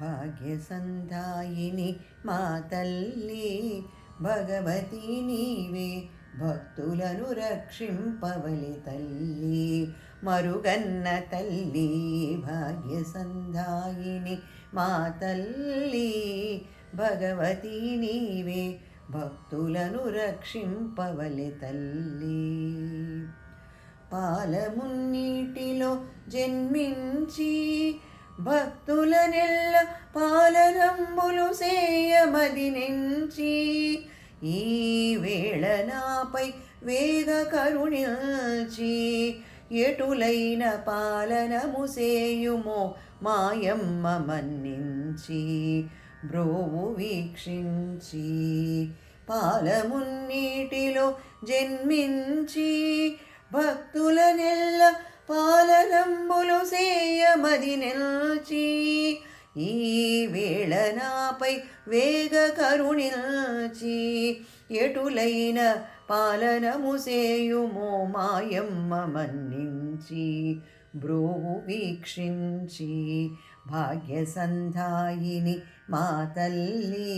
భాగ్యసంధాయిని మా తల్లి భగవతి నీవే. భక్తులను రక్షింపవలి తల్లి మరుగన్న తల్లి భాగ్యసంధాయిని మా తల్లి భగవతి నీవే. భక్తులను రక్షింపవలి తల్లి. పాలమున్నీటిలో జన్మించి భక్తులనెల్ల పాలనంబులు సేయమది ఈ వేళ నాపై వేగ కరుణించి ఎటులైన పాలనము సేయుమో మాయమ్మ మన్నించి బ్రోవు వీక్షించి పాలమున్నీటిలో జన్మించి భక్తుల నెల్ల పాలనంబులు మది నిల్చి ఈ వేళ నాపై వేగ కరుణిల్చి ఎటులైన పాలనము సేయుమో మాయమ్మ మన్నించి బ్రోవు వీక్షించి భాగ్యసంధాయిని మా తల్లి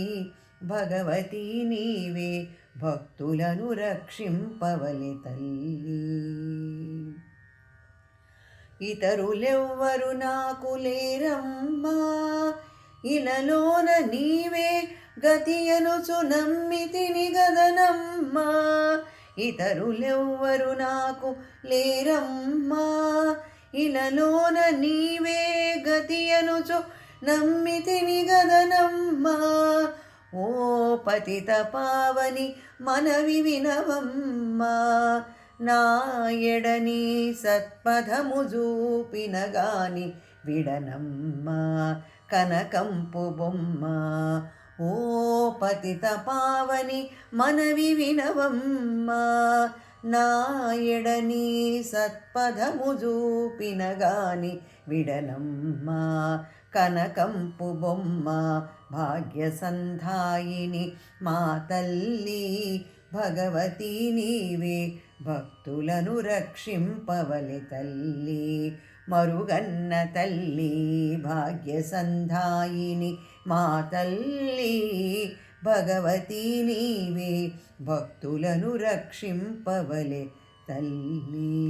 భగవతి నీవే భక్తులను రక్షింపవలి తల్లి. ఇతరులెవ్వరు నాకు లేరమ్మా. ఇలలోన నీవే గతియనుచు నమ్మితిని గదనమ్మా ఇతరులెవ్వరు నాకు లేరమ్మా. ఇలలోన నీవే గతియనుచు నమ్మితిని గదనమ్మా ఓ పతిత పావని మనవి వినవమ్మా. నా ఎడని సత్పథము చూపినగాని విడనమ్మ కనకంపు బొమ్మ. ఓ పతిత పావని మనవి వినవమ్మ నా ఎడని సత్పథము చూపినగాని విడనమ్మ కనకంపు బొమ్మ. భాగ్యసంధాయిని మా తల్లి భగవతి నీవే. భక్తులను రక్షింపవలి తల్లి. మరుగన్న తల్లి. భాగ్యసంధాయిని మా తల్లి. భగవతి నీవే. భక్తులను రక్షింపవలే తల్లి.